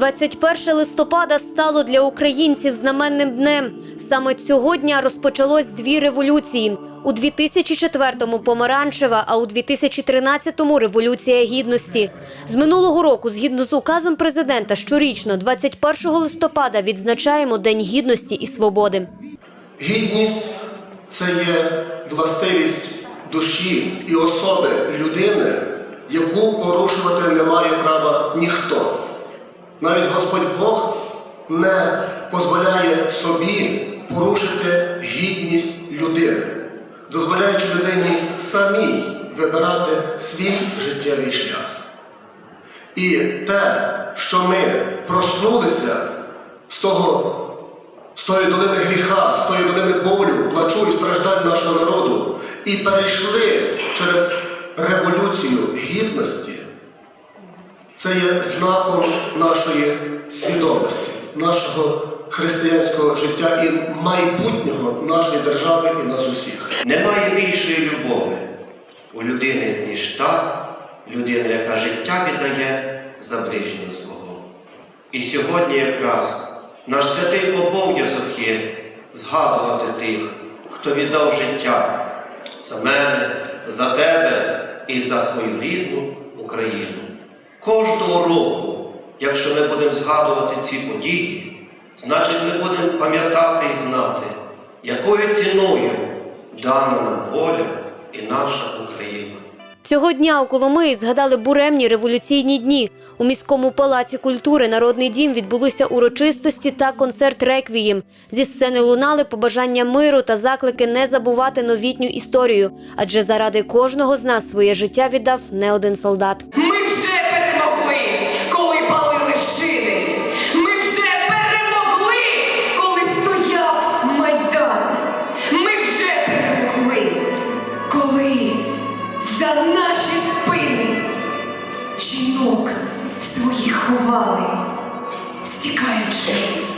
21 листопада стало для українців знаменним днем. Саме цього дня розпочалось дві революції. У 2004-му помаранчева, а у 2013-му революція гідності. З минулого року, згідно з указом президента, щорічно, 21 листопада, відзначаємо День гідності і свободи. Гідність це є властивість душі і особи людини, яку порушувати не має права ніхто. Навіть Господь Бог не дозволяє собі порушити гідність людини, дозволяючи людині самій вибирати свій життєвий шлях. І те, що ми проснулися з того з тої долини гріха, з тої долини болю, плачу і страждань нашого народу, і перейшли через революцію гідності, це є знаком нашої свідомості, нашого християнського життя і майбутнього нашої держави і нас усіх. Немає більшої любові у людини, ніж та людина, яка життя віддає за ближнього свого. І сьогодні якраз наш святий обов'язок є згадувати тих, хто віддав життя за мене, за тебе і за свою рідну Україну. Кожного року, якщо ми будемо згадувати ці події, значить ми будемо пам'ятати і знати, якою ціною дана нам воля і наша Україна. Цього дня у Коломиї згадали буремні революційні дні. У міському палаці культури Народний дім відбулися урочистості та концерт реквієм. Зі сцени лунали побажання миру та заклики не забувати новітню історію, адже заради кожного з нас своє життя віддав не один солдат. За наші спини жінок своїх ховали, стікаючи.